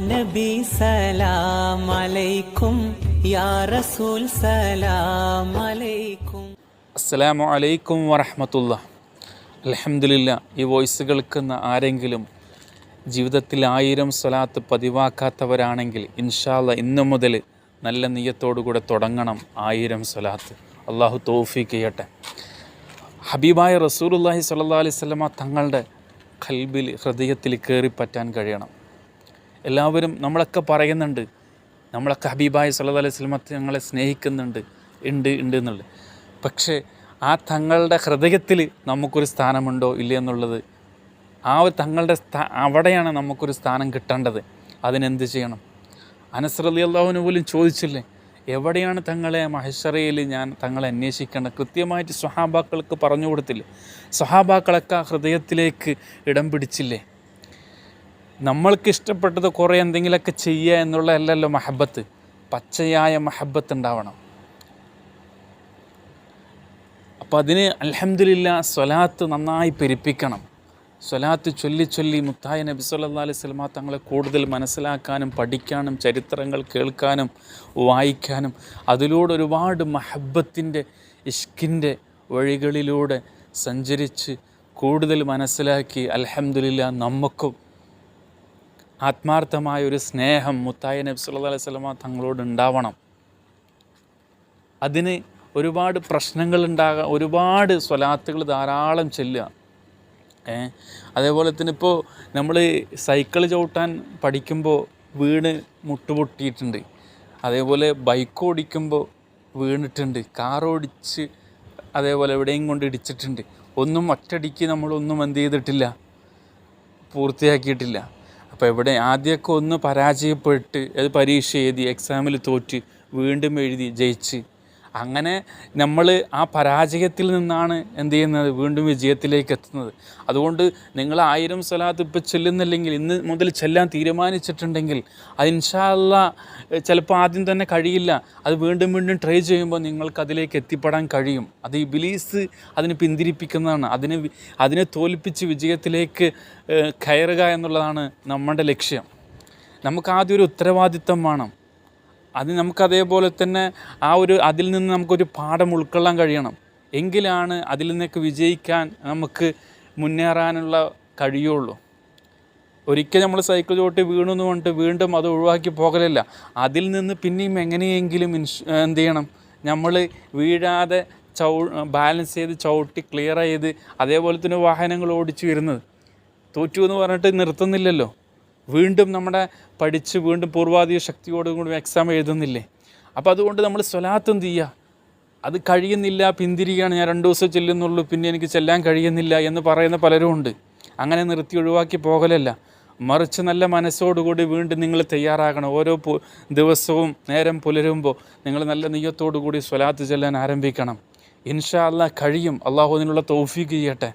നബി സലാം യാ റസൂൽ സലാം അസ്സലാമു അലൈക്കും വറഹമത്തുള്ള. അലഹമില്ല ഈ വോയിസ് കേൾക്കുന്ന ആരെങ്കിലും ജീവിതത്തിൽ ആയിരം സ്വലാത്ത് പതിവാക്കാത്തവരാണെങ്കിൽ ഇൻഷാല്ല ഇന്നു മുതൽ നല്ല നീയത്തോടുകൂടെ തുടങ്ങണം ആയിരം സ്വലാത്ത്. അള്ളാഹു തോഫീക്ക് ചെയ്യട്ടെ. ഹബീബായ റസൂലുല്ലാഹി അലൈഹി അലൈവല്ല തങ്ങളുടെ കൽബിൽ ഹൃദയത്തിൽ കയറിപ്പറ്റാൻ കഴിയണം. എല്ലാവരും നമ്മളൊക്കെ പറയുന്നുണ്ട്. നമ്മളൊക്കെ ഹബീബായ സല്ലല്ലാഹു അലൈഹി സ്വലമത്ത് ഞങ്ങളെ സ്നേഹിക്കുന്നുണ്ട്. ഉണ്ട് ഉണ്ട് എന്നുള്ളത്. പക്ഷേ ആ തങ്ങളുടെ ഹൃദയത്തിൽ നമുക്കൊരു സ്ഥാനമുണ്ടോ ഇല്ല എന്നുള്ളത്? ആ ഒരു തങ്ങളുടെ സ്ഥാ അവിടെയാണ് നമുക്കൊരു സ്ഥാനം കിട്ടേണ്ടത്. അതിനെന്ത് ചെയ്യണം? അനസ് റലി അള്ളാഹുവിന് പോലും ചോദിച്ചില്ലേ? എവിടെയാണ് തങ്ങളെ മഹഷറയിൽ ഞാൻ തങ്ങളെ അന്വേഷിക്കേണ്ടത്? കൃത്യമായിട്ട് സ്വഹാബാക്കൾക്ക് പറഞ്ഞു കൊടുത്തില്ലേ? സ്വഹാബാക്കളൊക്കെ ആ ഹൃദയത്തിലേക്ക് ഇടം പിടിച്ചില്ലേ? നമ്മൾക്ക് ഇഷ്ടപ്പെട്ടത് കുറേ എന്തെങ്കിലുമൊക്കെ ചെയ്യുക എന്നുള്ളതല്ലല്ലോ മഹബത്ത്. പച്ചയായ മഹബത്ത് ഉണ്ടാവണം. അപ്പോൾ അതിന് അലഹമില്ല സ്വലാത്ത് നന്നായി പെരുപ്പിക്കണം. സ്വലാത്ത് ചൊല്ലി ചൊല്ലി മുത്തായ നബി സല്ലാ അലൈഹി വസല്ലമ തങ്ങളെ കൂടുതൽ മനസ്സിലാക്കാനും പഠിക്കാനും ചരിത്രങ്ങൾ കേൾക്കാനും വായിക്കാനും അതിലൂടെ ഒരുപാട് മഹബത്തിന്റെ ഇഷ്കിന്റെ വഴികളിലൂടെ സഞ്ചരിച്ച് കൂടുതൽ മനസ്സിലാക്കി അലഹമില്ല നമുക്കും ആത്മാർത്ഥമായ ഒരു സ്നേഹം മുത്തായ നബി സല്ലല്ലാഹു അലൈഹി വസല്ലമ തങ്ങളോട് ഉണ്ടാവണം. അതിന് ഒരുപാട് പ്രശ്നങ്ങൾ ഉണ്ടാകാം ഒരുപാട് സ്വലാത്തുകൾ ധാരാളം ചെല്ലുക. ഏ അതേപോലെ തന്നെ ഇപ്പോൾ നമ്മൾ സൈക്കിൾ ചവിട്ടാൻ പഠിക്കുമ്പോൾ വീണ് മുട്ടുപൊട്ടിയിട്ടുണ്ട്. അതേപോലെ ബൈക്ക് ഓടിക്കുമ്പോൾ വീണിട്ടുണ്ട് കാർ ഓടിച്ച് അതേപോലെ എവിടെയും കൊണ്ട് ഇടിച്ചിട്ടുണ്ട്. ഒന്നും ഒറ്റടിക്ക് നമ്മളൊന്നും എന്ത് ചെയ്തിട്ടില്ല പൂർത്തിയാക്കിയിട്ടില്ല. അപ്പോൾ എവിടെ ആദ്യമൊക്കെ ഒന്ന് പരാജയപ്പെട്ട് അത് പരീക്ഷ എഴുതി എക്സാമിൽ തോറ്റ് വീണ്ടും എഴുതി ജയിച്ച്. അങ്ങനെ നമ്മൾ ആ പരാജയത്തിൽ നിന്നാണ് എന്ത് ചെയ്യുന്നത്? വീണ്ടും വിജയത്തിലേക്ക് എത്തുന്നത്. അതുകൊണ്ട് നിങ്ങൾ ആയിരം സ്വലാത്ത് ഇപ്പോൾ ചെല്ലുന്നില്ലെങ്കിൽ ഇന്ന് മുതൽ ചെല്ലാൻ തീരുമാനിച്ചിട്ടുണ്ടെങ്കിൽ അത് ഇൻഷാല്ല ചിലപ്പോൾ ആദ്യം തന്നെ കഴിയില്ല. അത് വീണ്ടും വീണ്ടും ട്രൈ ചെയ്യുമ്പോൾ നിങ്ങൾക്ക് അതിലേക്ക് എത്തിപ്പെടാൻ കഴിയും. അത് ഈ ബിലീസ് അതിന് പിന്തിരിപ്പിക്കുന്നതാണ്. അതിനെ അതിനെ തോൽപ്പിച്ച് വിജയത്തിലേക്ക് കയറുക എന്നുള്ളതാണ് നമ്മുടെ ലക്ഷ്യം. നമുക്ക് ആദ്യം ഒരു ഉത്തരവാദിത്തം വേണം. അത് നമുക്ക് അതേപോലെ തന്നെ ആ ഒരു അതിൽ നിന്ന് നമുക്കൊരു പാഠം ഉൾക്കൊള്ളാൻ കഴിയണം. എങ്കിലാണ് അതിൽ നിന്നൊക്കെ വിജയിക്കാൻ നമുക്ക് മുന്നേറാനുള്ള കഴിയുള്ളൂ. ഒരിക്കൽ നമ്മൾ സൈക്കിൾ ചോട്ടി വീണു എന്ന് പറഞ്ഞിട്ട് വീണ്ടും അത് ഒഴിവാക്കി പോകലല്ല. അതിൽ നിന്ന് പിന്നെയും എങ്ങനെയെങ്കിലും ഇൻഷ് എന്ത് ചെയ്യണം? നമ്മൾ വീഴാതെ ചൗ ബാലൻസ് ചെയ്ത് ചവിട്ടി ക്ലിയർ ചെയ്ത് അതേപോലെ തന്നെ വാഹനങ്ങൾ ഓടിച്ചു വരുന്നത്. തോറ്റു എന്ന് പറഞ്ഞിട്ട് നിർത്തുന്നില്ലല്ലോ. വീണ്ടും നമ്മുടെ പഠിച്ച് വീണ്ടും പൂർവാധിക ശക്തിയോടും കൂടി എക്സാം എഴുതുന്നില്ലേ? അപ്പോൾ അതുകൊണ്ട് നമ്മൾ സ്വലാത്തും ചെയ്യുക അത് കഴിയുന്നില്ല പിന്തിരിയാണ്. ഞാൻ രണ്ട് ദിവസം ചെല്ലുന്നുള്ളൂ പിന്നെ എനിക്ക് ചെല്ലാൻ കഴിയുന്നില്ല എന്ന് പറയുന്ന പലരും ഉണ്ട്. അങ്ങനെ നിർത്തി ഒഴിവാക്കി പോകലല്ല. മറിച്ച് നല്ല മനസ്സോടുകൂടി വീണ്ടും നിങ്ങൾ തയ്യാറാകണം. ഓരോ ദിവസവും നേരം പുലരുമ്പോൾ നിങ്ങൾ നല്ല നെയ്യത്തോടു കൂടി സ്വലാത്ത് ചെല്ലാൻ ആരംഭിക്കണം. ഇൻഷാ അല്ലാ കഴിയും. അള്ളാഹു അതിനുള്ള തൗഫീക്ക് ചെയ്യട്ടെ.